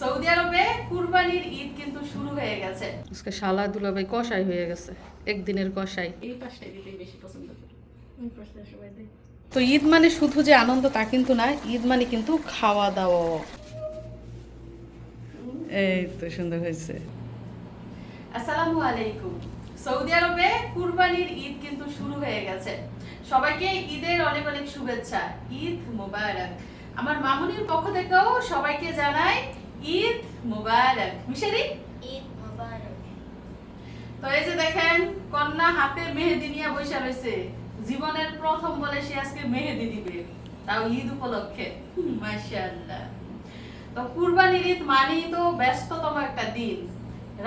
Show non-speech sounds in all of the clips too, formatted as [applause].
Saudi আরবে কুরবানির ঈদ কিন্তু শুরু হয়ে গেছে। আজকে শালা দুলাভাই কষাই হয়ে গেছে একদিনের কষাই এই পাশটাই দিতে বেশি পছন্দ করি তো ঈদ মানে শুধু যে আনন্দ তা কিন্তু না ঈদ মানে কিন্তু খাওয়া দাওয়া এই তো সুন্দর হয়েছে। আসসালামু আলাইকুম। সৌদি আরবে কুরবানির ঈদ কিন্তু শুরু হয়ে গেছে। সবাইকে ঈদের অনেক অনেক শুভেচ্ছা। ঈদ মোবারক। আমার মামুনির পক্ষ থেকেও সবাইকে জানাই ঈদ মোবারক। মিশারি? ঈদ মোবারক। তো এই যে দেখেন কন্যা হাতে মেহেদি নিয়ে বসে রয়েছে। জীবনের প্রথম বলে সে আজকে মেহেদি দিবে। তাও ঈদ উপলক্ষে। মাশাআল্লাহ। তো কুরবানির ঈদ মানেই তো ব্যস্ততম একটা দিন।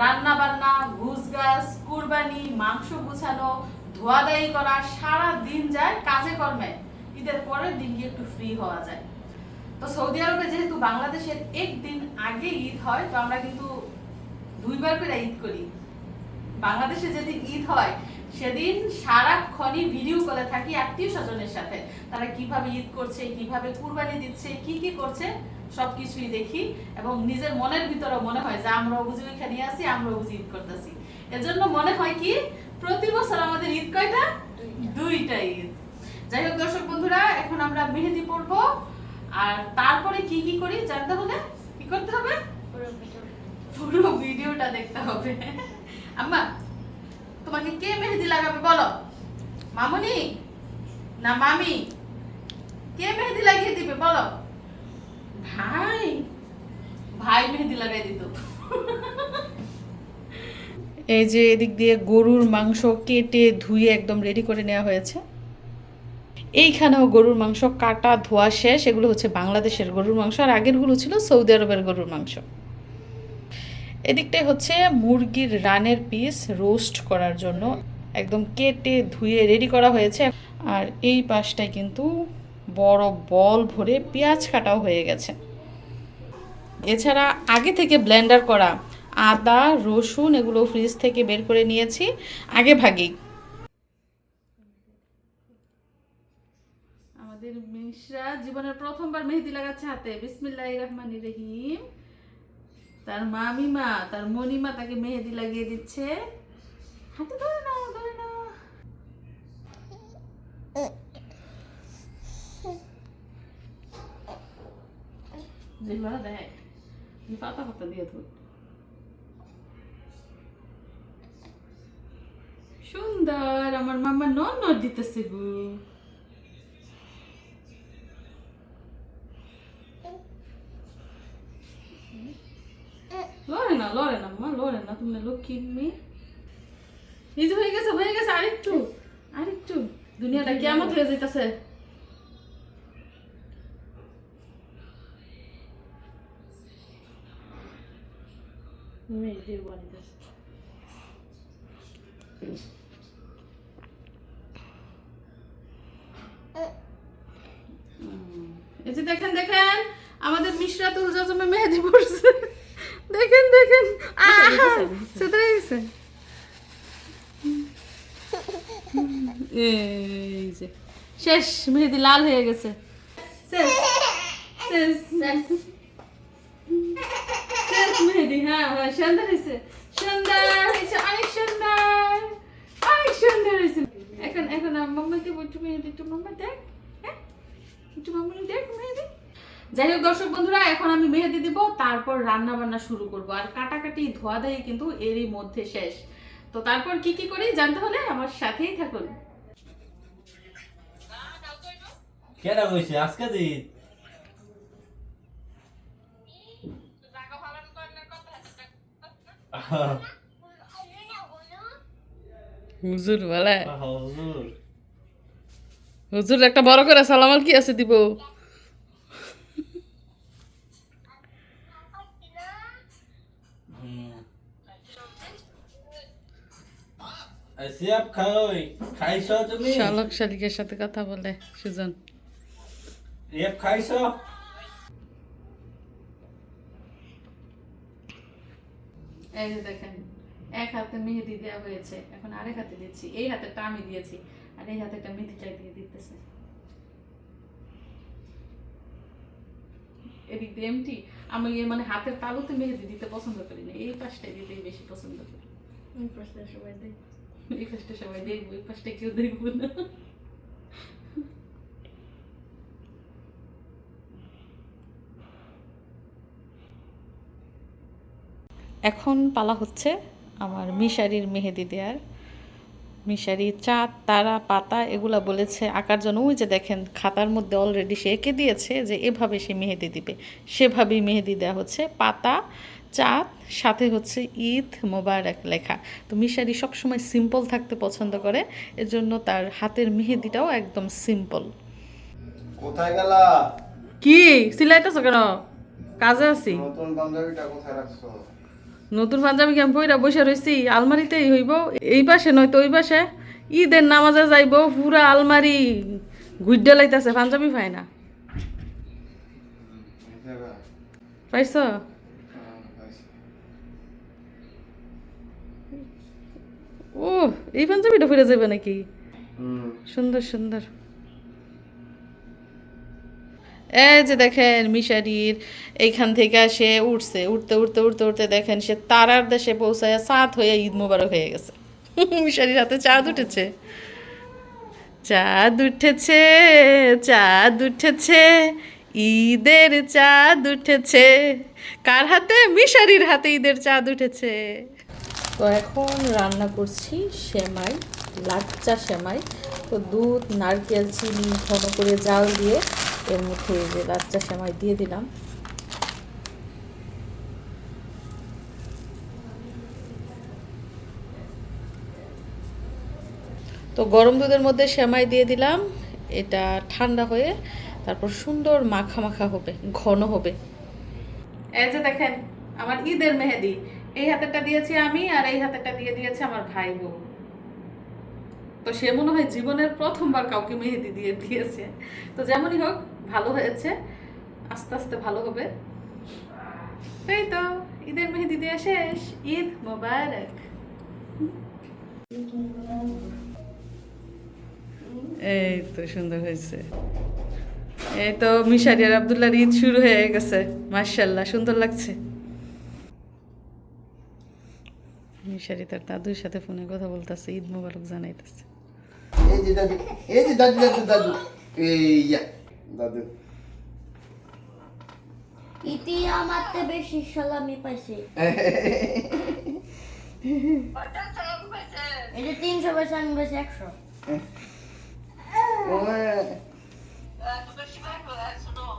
রান্না বান্না ঘুষ গাছ কুরবানি মাংস গুছানো ধোয়াদাই করা সারা দিন যায় কাজে কর্মে। ঈদের পরের দিন গিয়ে একটু ফ্রি হওয়া যায়। তো সৌদি আরবে যেহেতু বাংলাদেশের একদিন আগে ঈদ হয় তো আমরা কিন্তু দুইবার করে ঈদ করি। বাংলাদেশে যেদিন ঈদ হয় সেদিন সারাক্ষণই ভিডিও কলে থাকি আত্মীয় স্বজনের সাথে। তারা কীভাবে ঈদ করছে কীভাবে কুরবানি দিচ্ছে কি কি করছে সবকিছুই দেখি এবং নিজের মনের ভিতরে মনে হয় যে আমরা বুঝি ওইখানে আছি আমরা বুঝি ঈদ করতেছি। এজন্য মনে হয় কি প্রতি বছর আমাদের ঈদ কয়টা? দুইটা ঈদ। যাই হোক দর্শক বন্ধুরা এখন আমরা মেহেদি পরবো। আর তারপরে কি কি করি জানতে হলে কি করতে হবে? পুরো ভিডিওটা দেখতে হবে। আম্মা তোমাকে কে মেহেদি লাগাবে বলো? মামুনি না মামি? কে মেহেদি লাগিয়ে দিবে বলো? ভাই ভাই মেহেদি লাগাই দিত। এই যে এদিক দিয়ে গরুর মাংস কেটে ধুয়ে একদম রেডি করে নেওয়া হয়েছে। এইখানেও গরুর মাংস কাটা, ধোয়া শেষ, এগুলো হচ্ছে বাংলাদেশের গরুর মাংস, আর আগেরগুলো ছিল সৌদি আরবের গরুর মাংস। এদিকটাই হচ্ছে মুরগির রানের পিস রোস্ট করার জন্য একদম কেটে ধুয়ে রেডি করা হয়েছে। আর এই পাশটায় কিন্তু বড় বল ভরে পেঁয়াজ কাটাও হয়ে গেছে। এছাড়া আগে থেকে ব্লেন্ডার করা আদা, রসুন, এগুলো ফ্রিজ থেকে বের করে নিয়েছি। আগে ভাগেই আমাদের জীবনের প্রথমবার মেহেদি লাগাচ্ছে হাতে। বিসমিল্লাহ রহমান রহিম। তার মামিমা, তার মনিমা তাকে মেহেদি লাগিয়ে দিচ্ছে। হাতে ধরে নাও, ধরে ধর। সুন্দর, আমার মামা নন দিতেছে গো। লড়ে না লড়ে না মা লড়ে না তুমি লক্ষ্মী মেয়ে। এই যে হয়ে গেছে হয়ে গেছে আরেকটু। আরেকটু। দুনিয়াটা কেমন হয়ে যাইতেছে। এই যে দেখেন দেখেন আমাদের মিশরাতুল জাজমে মেহেদি পড়ছে। দেখেন দেখেন। আহা! সেটা গেছে এই যে শেষ মেহেদি লাল হয়ে গেছে। শেষ শেষ শেষ। মেহেদি হ্যাঁ হ্যাঁ সুন্দর হয়েছে। সুন্দর হয়েছে অনেক সুন্দর। অনেক সুন্দর হয়েছে। এখন এখন মাম্মাকে একটু মেহেদি একটু মাম্মা দেখ হ্যাঁ? একটু মাম্মা দেখ মেহেদি। যাই হোক দর্শক বন্ধুরা এখন আমি মেহেদি দিব তারপর রান্না বান্না শুরু করব। আর কাটাকাটি ধোয়া দেয় কিন্তু এরই মধ্যে শেষ। তো তারপর কি কি করি জানতে হলে আমার সাথেই থাকুন। কেডা কইছে? আজকে দি। হুজুর বলে। হুজুর। হুজুর একটা বড় করে সালামাল কি আছে দিব? সিয়াব খাই খাইছো তুমি? শালক শালিকের সাথে কথা বলে সুজন। রেপ খাইছো? এই যে দেখেন এক হাতে মেহেদি দেওয়া হয়েছে এখন আরেক হাতে দিচ্ছি। এই আমি দিয়েছি আর এই দিয়ে দিতেছে। এদিক দিয়ে এমটি আমি এ মানে হাতের তালুতে মেহেদি দিতে পছন্দ করি না এই পাশটাই দিতেই বেশি পছন্দ করি। এই প্রশ্ন সবাই দেয়। এখন পালা হচ্ছে আমার মিশারির মেহেদি দেওয়ার মিশারি, চাঁদ, তারা, পাতা এগুলা বলেছে, আঁকার জন্য ওই যে দেখেন, খাতার মধ্যে অলরেডি সে এঁকে দিয়েছে যে এভাবে সে মেহেদি দিবে। সেভাবেই মেহেদি দেওয়া হচ্ছে। পাতা চাঁদ সাথে হচ্ছে ঈদ মোবারক লেখা। তো মিশারি সবসময় সিম্পল থাকতে পছন্দ করে এজন্য তার হাতের মেহেদিটাও একদম সিম্পল কোথায় গেলা? কি? সিলাইতেছো কেন? কাজে আছি। নতুন বান্ধবীটা কোথায় রাখছো? নতুন পাঞ্জাবি আমি পইরা বসে রইছি আলমারিতেই হইব। এই পাশে নয়তো ওই পাশে। ঈদের নামাজে যাইব পুরা আলমারি গুড্ডে লাইতাছে পাঞ্জাবি পায় না। পাইছি। ও এই পাঞ্জাবিটা ফিরে যাবে নাকি? সুন্দর সুন্দর। এই যে দেখেন মিশারির এইখান থেকে সে উঠছে উঠতে উঠতে উঠতে উঠতে দেখেন সে তারার দেশে পৌঁছায় সাত হয়ে ঈদ মোবারক হয়ে গেছে। [laughs] মিশারির হাতে চাঁদ উঠেছে। চাঁদ উঠেছে চাঁদ উঠেছে ঈদের চাঁদ উঠেছে। কার হাতে? মিশারির হাতে ঈদের চাঁদ উঠেছে। তো এখন রান্না করছি সেমাই, লাচ্চা সেমাই। তো দুধ, নারকেল, চিনি, ঘন করে জাল দিয়ে এর মধ্যে যে লাচ্চা সেমাই দিয়ে দিলাম। তো গরম দুধের মধ্যে সেমাই দিয়ে দিলাম। এটা ঠান্ডা হয়ে তারপর সুন্দর মাখা মাখা হবে, ঘন হবে। এই যে দেখেন, আমার ঈদের মেহেদি। এই হাতেরটা দিয়েছি আমি আর এই হাতেরটা দিয়ে দিয়েছে আমার ভাই বোন তো সে মনে হয় জীবনের প্রথমবার কাউকে মেহেদি দিয়ে দিয়েছে। তো যেমনই হোক, ভালো হয়েছে। আস্তে আস্তে ভালো হবে। তাই তো, ঈদের মেহেদি দিয়ে শেষ। ঈদ মোবারক। এই তো সুন্দর হয়েছে। এই তো মিশারি আর ঈদ শুরু হয়ে গেছে। মার্শাল্লাহ সুন্দর লাগছে। মিশারি তার দাদুর সাথে ফোনে কথা বলতেছে ঈদ মোবারক জানাইতেছে এই যে দাদু এই যে দাদু দাদু দাদু এই ইয়া দাদু ইতি আমারতে বেশি সালামি পাইছে এটা তিনশো পয়সা আমি বেশি একশো।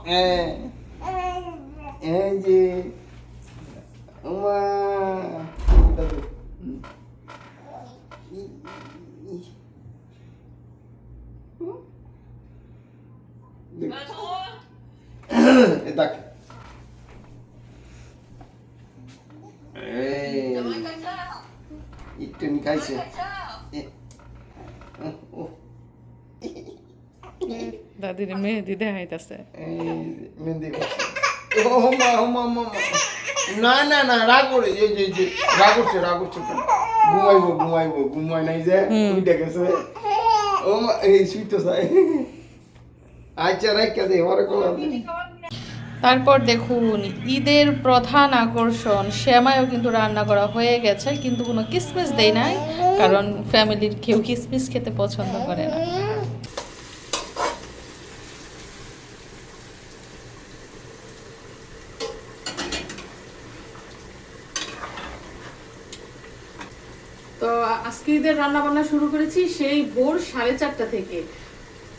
হ্যাঁ। এই যে ওমা। দাদু হুম। ই- ই- হুম? দেখ। এ দেখ। এই। একটু নি খাইছে এ, ও দাদির মেহেদি দেখাইতেছে। না না না রাগ করে এই যে যে রাগ করছে রাগ করছে? ঘুমাইবো ঘুমাইবো ঘুমাই নাই যে তুই ডেকেছে ও মা এই শুইতো চাই আচ্ছা রাখা দে ওরে কোলা দে তারপর দেখুন ঈদের প্রধান আকর্ষণ শ্যামায়ও কিন্তু রান্না করা হয়ে গেছে কিন্তু কোনো কিসমিস দেয় নাই কারণ ফ্যামিলির কেউ কিসমিস খেতে পছন্দ করে না তো ঈদের রান্না বান্না শুরু করেছি সেই ভোর সাড়ে চারটা থেকে।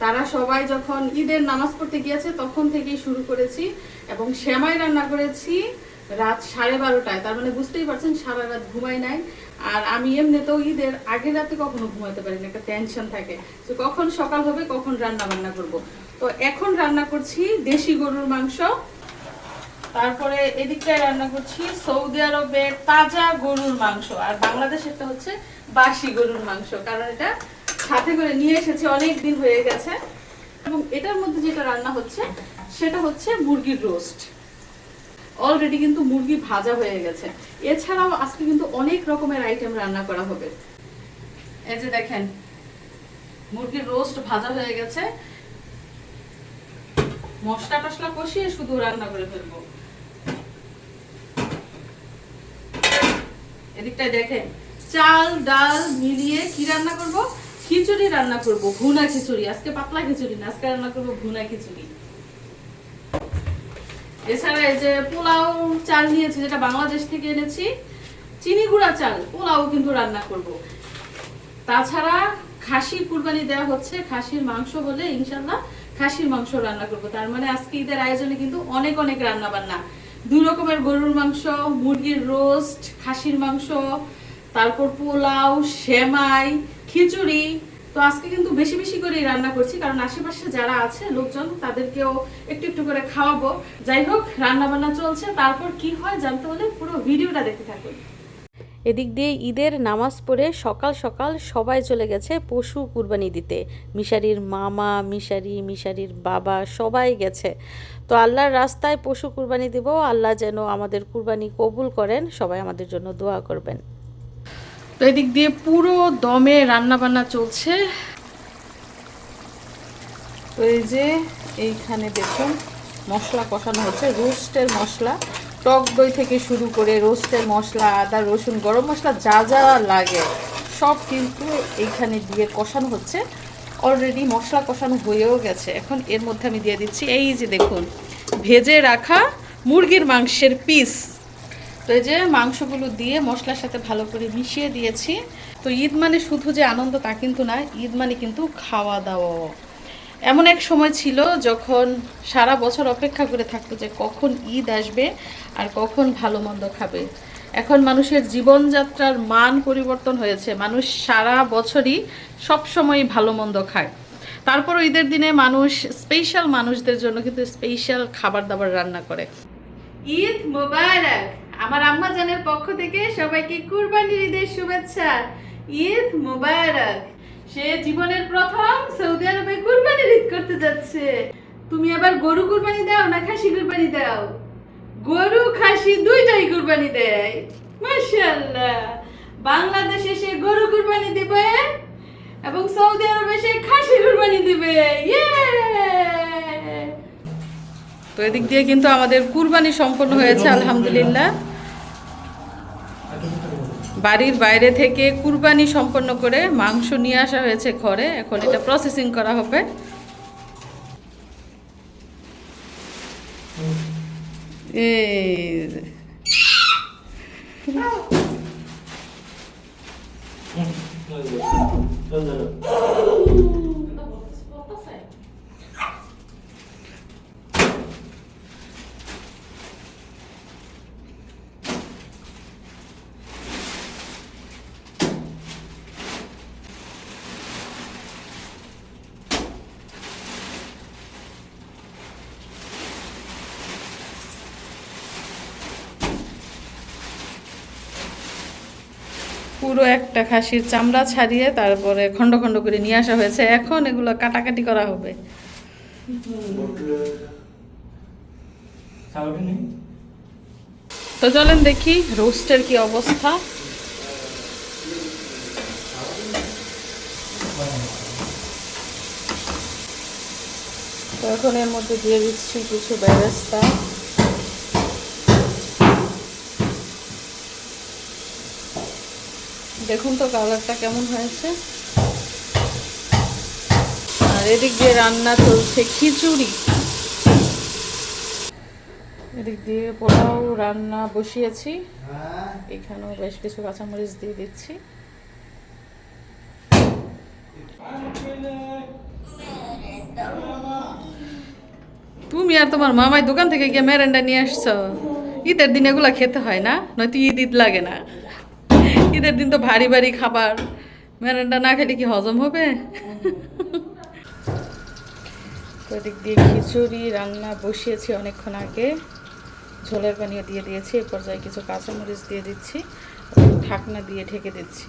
তারা সবাই যখন ঈদের নামাজ পড়তে গিয়েছে তখন থেকেই শুরু করেছি এবং শ্যামাই রান্না করেছি রাত সাড়ে বারোটায়। তার মানে বুঝতেই পারছেন, সারা রাত ঘুমাই নাই। আর আমি এমনিতেও ঈদের আগের রাতে কখনো ঘুমাতে পারি না, একটা টেনশন থাকে। তো কখন সকাল হবে, কখন রান্না বান্না করব। তো এখন রান্না করছি দেশি গরুর মাংস। তারপরে এদিকটায় রান্না করছি সৌদি আরবের তাজা গরুর মাংস। আর বাংলাদেশেরটা হচ্ছে বাসি গরুর মাংস, কারণ এটা সাথে করে নিয়ে এসেছে, অনেক দিন হয়ে গেছে। এবং এটার মধ্যে যেটা রান্না হচ্ছে, সেটা হচ্ছে মুরগির রোস্ট। অলরেডি কিন্তু মুরগি ভাজা হয়ে গেছে। এছাড়াও আজকে কিন্তু অনেক রকমের আইটেম রান্না করা হবে। এই যে দেখেন, মুরগির রোস্ট ভাজা হয়ে গেছে। মশলা টসলা কষিয়ে শুধু রান্না করে ফেলব। এদিকটায় দেখেন চাল, ডাল মিলিয়ে কি রান্না করব? খিচুড়ি রান্না করব, ভুনা খিচুড়ি। আজকে পাতলা খিচুড়ি না, আজকে রান্না করব ভুনা খিচুড়ি। এছাড়া এই যে পোলাও চাল নিয়েছি, যেটা বাংলাদেশ থেকে এনেছি, চিনি গুঁড়া চাল, পোলাও কিন্তু রান্না করব। তাছাড়া খাসি কুরবানি দেওয়া হচ্ছে, খাসির মাংস হলে ইনশাল্লাহ খাসির মাংস রান্না করব। তার মানে আজকে ঈদের আয়োজনে কিন্তু অনেক অনেক রান্না বান্না দুই রকমের গরুর মাংস, মুরগির রোস্ট, খাসির মাংস তারপর পোলাও, সেমাই, খিচুড়ি। তো আজকে কিন্তু বেশি বেশি করেই রান্না করছি, কারণ আশেপাশে যারা আছে লোকজন, তাদেরকেও একটু একটু করে খাওয়াবো। যাই হোক রান্না বান্না চলছে। তারপর কি হয় জানতে হলে পুরো ভিডিওটা দেখতে থাকুন। এদিক দিয়ে ঈদের নামাজ পড়ে সকাল সকাল সবাই চলে গেছে পশু কুরবানি দিতে। মিশারির মামা, মিশারি, মিশারির বাবা সবাই গেছে। তো আল্লাহর রাস্তায় পশু কুরবানি দিব। আল্লাহ যেন আমাদের কুরবানি কবুল করেন। সবাই আমাদের জন্য দোয়া করবেন। তো এদিক দিয়ে পুরো দমে রান্না বান্না চলছে। তো এই যে এইখানে দেখুন, মশলা কষানো হচ্ছে, রোস্টের মশলা। টক দই থেকে শুরু করে রোস্টের মশলা, আদা, রসুন, গরম মশলা যা যা লাগে, সব কিন্তু এইখানে দিয়ে কষানো হচ্ছে। অলরেডি মশলা কষানো হয়েও গেছে। এখন এর মধ্যে আমি দিয়ে দিচ্ছি, এই যে দেখুন, ভেজে রাখা মুরগির মাংসের পিস তো এই যে মাংসগুলো দিয়ে মশলার সাথে ভালো করে মিশিয়ে দিয়েছি। তো ঈদ মানে শুধু যে আনন্দ তা কিন্তু না, ঈদ মানে কিন্তু খাওয়া দাওয়াও এমন এক সময় ছিল যখন সারা বছর অপেক্ষা করে থাকতো যে কখন ঈদ আসবে আর কখন ভালো মন্দ খাবে। এখন মানুষের জীবনযাত্রার মান পরিবর্তন হয়েছে। মানুষ সারা বছরই সব সময় ভালো মন্দ খায়। তারপর ঈদের দিনে মানুষ স্পেশাল মানুষদের জন্য কিন্তু স্পেশাল খাবার দাবার রান্না করে। ঈদ মোবারক! আমার আম্মা জানের পক্ষ থেকে সবাইকে কুরবানির ঈদের শুভেচ্ছা। ঈদ মোবারক। সে জীবনের প্রথম সৌদি আরবে কুরবানির ঈদ করতে যাচ্ছে। তুমি আবার গরু কুরবানি দাও না খাসি কুরবানি দাও? গরু, খাসি দুইটাই কুরবানি দেয়। মাশাআল্লাহ। বাংলাদেশে সে গরু কুরবানি দিবে এবং সৌদি আরবে সে খাসি কুরবানি দিবে। ইয়ে তো এদিক দিয়ে কিন্তু আমাদের কুরবানি সম্পন্ন হয়েছে, আলহামদুলিল্লাহ। বাড়ির বাইরে থেকে কুরবানি সম্পন্ন করে মাংস নিয়ে আসা হয়েছে ঘরে। এখন এটা প্রসেসিং করা হবে। এই পুরো একটা খাসির চামড়া ছাড়িয়ে তারপরে খণ্ড খণ্ড করে নিয়ে আসা হয়েছে। এখন এগুলো কাটাকাটি করা হবে। তো চলেন দেখি রোস্টের কি অবস্থা। তো এখন এর মধ্যে দিয়ে দিচ্ছি কিছু ব্যবস্থা দেখুন তো কালারটা কেমন হয়েছে। আর এদিক দিয়ে রান্না চলছে খিচুড়ি। এদিক দিয়ে পোলাও রান্না বসিয়েছি। এখানেও বেশ কিছু কাঁচামরিচ দিয়ে দিচ্ছি। তুমি আর তোমার মামাই দোকান থেকে গিয়ে মেরেন্ডা নিয়ে আসছো। ঈদের দিন এগুলা খেতে হয় না, নয়তো ঈদ ঈদ লাগে না। ঈদের দিন তো ভারী ভারী খাবার। মেরেন্ডা না খেলে কি হজম হবে? তো এদিক দিয়ে খিচুড়ি, রান্না বসিয়েছি অনেকক্ষণ আগে। ঝোলের পানিও দিয়ে দিয়েছি, এ পর্যায়ে কিছু কাঁচামরিচ দিয়ে দিচ্ছি ঢাকনা দিয়ে ঢেকে দিচ্ছি।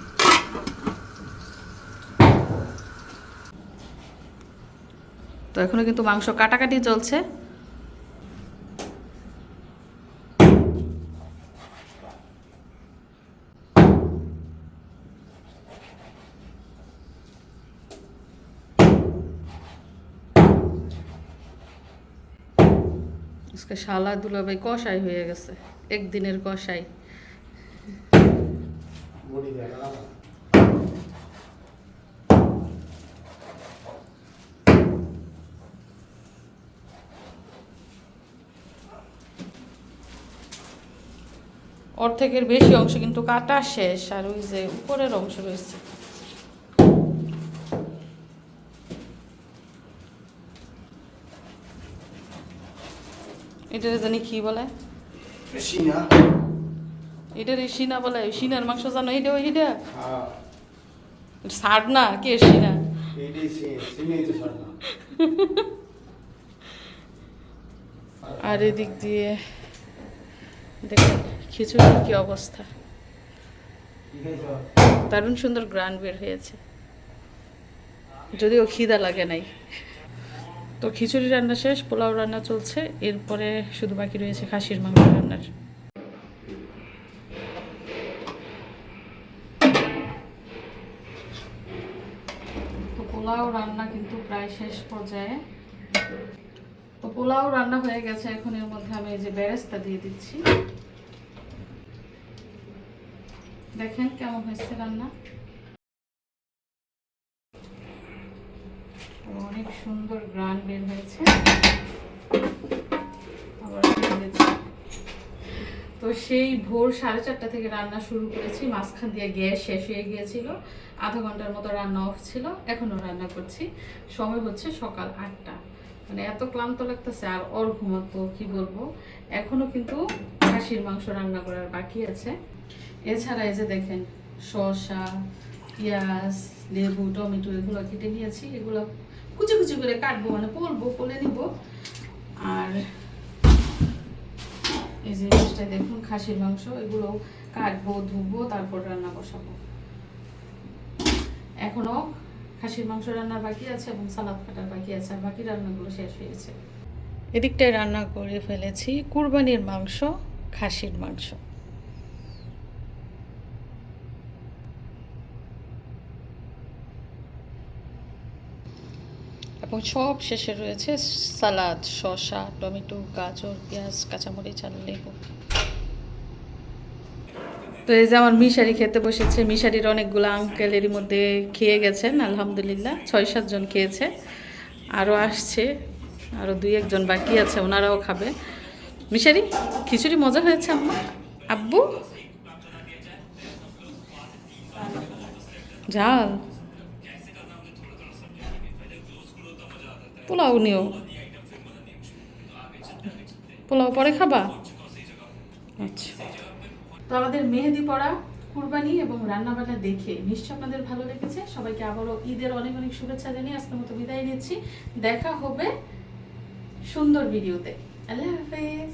তো এখনও কিন্তু মাংস কাটাকাটি চলছে। আজকে শালা দুলাভাই কষাই হয়ে গেছে একদিনের কষাই অর্ধেকের বেশি অংশ কিন্তু কাটা শেষ আর ওই যে উপরের অংশ রয়েছে। এটার জানি কি বলে? সিনা এটার সিনা বলে সিনার মাংস জানো? এটা ওই এটা হ্যাঁ। সার না কে সিনা এইটাই সিন সিনেই তো সর না আর এদিক দিয়ে দেখেন খিচুড়ির কি অবস্থা? দারুণ সুন্দর গ্রান বের হয়েছে। যদিও খিদা লাগে নাই। তো খিচুড়ি রান্না শেষ, পোলাও রান্না চলছে, এরপরে শুধু বাকি রয়েছে খাসির মাংস রান্নার। পোলাও রান্না কিন্তু প্রায় শেষ পর্যায়ে। তো পোলাও রান্না হয়ে গেছে, এখন এর মধ্যে আমি এই যে বেরেস্তা দিয়ে দিচ্ছি। দেখেন কেমন হয়েছে রান্না। অনেক সুন্দর গ্রান বের হয়েছে। তো সেই ভোর সাড়ে চারটা থেকে রান্না শুরু করেছি। মাঝখান দিয়ে গ্যাস শেষ হয়ে গিয়েছিল। আধা ঘণ্টার মতো রান্না অফ ছিল। এখনও রান্না করছি। সময় হচ্ছে সকাল আটটা। মানে এত ক্লান্ত লাগতেছে, আর ওর ঘুমাতো, কি বলব? এখনও কিন্তু খাসির মাংস রান্না করার বাকি আছে। এছাড়া এই যে দেখেন, শসা, পেঁয়াজ, লেবু, টমেটো, এগুলো কেটে নিয়েছি। এগুলো কুচি কুচি করে কাটবো মানে পলবো পলে নিব। আর এই যে জিনিসটা দেখুন, খাসির মাংস এগুলো কাটবো, ধুবো, তারপর রান্না বসাবো। এখনও খাসির মাংস রান্নার বাকি আছে এবং সালাদ কাটার বাকি আছে, আর বাকি রান্নাগুলো শেষ হয়েছে এদিকটায় রান্না করে ফেলেছি, কুরবানির মাংস, খাসির মাংস। সব শেষে রয়েছে সালাদ শসা টমেটো গাজর পেঁয়াজ কাঁচামরিচ আর লেবু। তো এই যে আমার মিশারি খেতে বসেছে। মিশারির অনেকগুলো আঙ্কেল এরই মধ্যে খেয়ে গেছেন আলহামদুলিল্লাহ। ছয় সাতজন খেয়েছে। আরও আসছে আরও দুই একজন বাকি আছে ওনারাও খাবে। মিশারি খিচুড়ি মজা হয়েছে আম্মা? আব্বু? ঝাল? পোলাও নিও। পোলাও পরে খাবা? আচ্ছা। তো আমাদের মেহেদি পড়া, কুরবানি এবং রান্নাবান্না দেখে নিশ্চয় আপনাদের ভালো লেগেছে। সবাইকে আবারও ঈদের অনেক অনেক শুভেচ্ছা জানিয়ে আজকের মতো বিদায় নিচ্ছি। দেখা হবে সুন্দর ভিডিওতে। আল্লাহ হাফেজ।